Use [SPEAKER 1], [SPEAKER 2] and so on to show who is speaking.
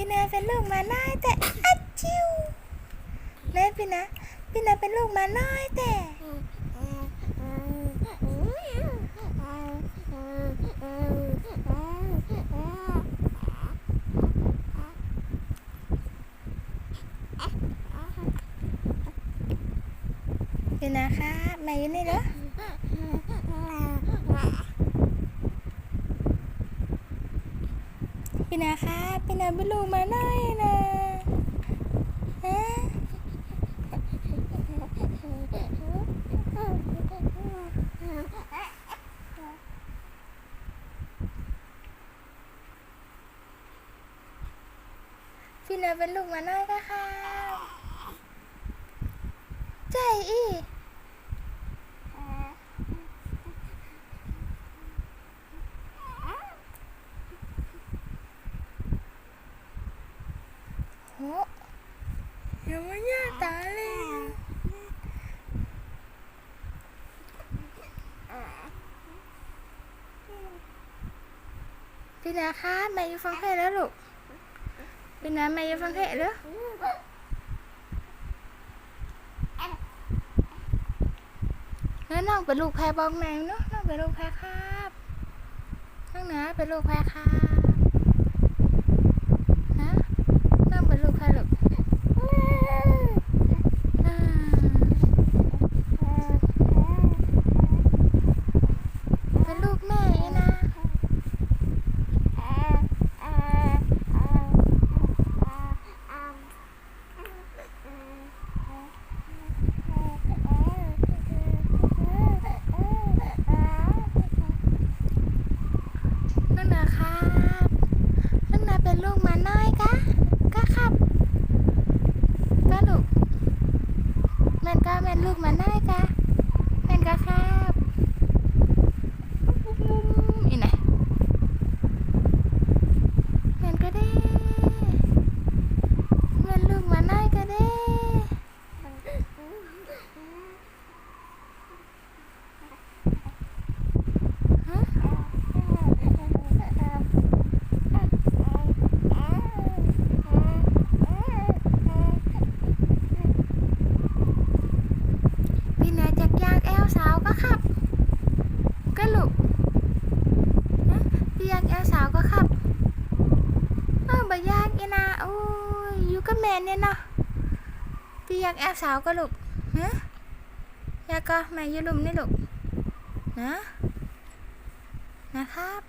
[SPEAKER 1] พี่นาเป็นลูกมาน้อยแต่อัดจิวไหนพี่นาพี่นาเป็นลูกมาน้อยแต่พี่นาครับม่อยู่นี่เหรอ พี่นาครับพี่นาเป็นลูกมาน้อยนะฮะพี่นาเป็นลูกมาน้อยก็ครับใจอีโห ยังไม่ย่าตาเลยพี่นาครับแม่อยู่ฟังเพลงแล้วลูกพี่นาแม่อยู่ฟังเพลงแล้วแล้วน้องเป็นลูกแพรบอกแมงเนาะน้องเป็นลูกแพรครับน้องเหนือเป็นลูกแพรครับฮะน้องเป็นลูกแพรลูกอ่าเป็นลูกแม่อีนะ น้องนาครับน้องนาเป็นลูกหมาน้อยกะกะครับกะลูกแมันก็แม่นลูกมัน้อยกะ สาวก็ขับเออาบ่ยากอีนาโอ้ยอยู่ก็แมนเนี่ยเนาะพี่อยากแอบสาวก็ลูกฮะอยากก็แม่อยู่ลุมนี่ลูกนะนะครับ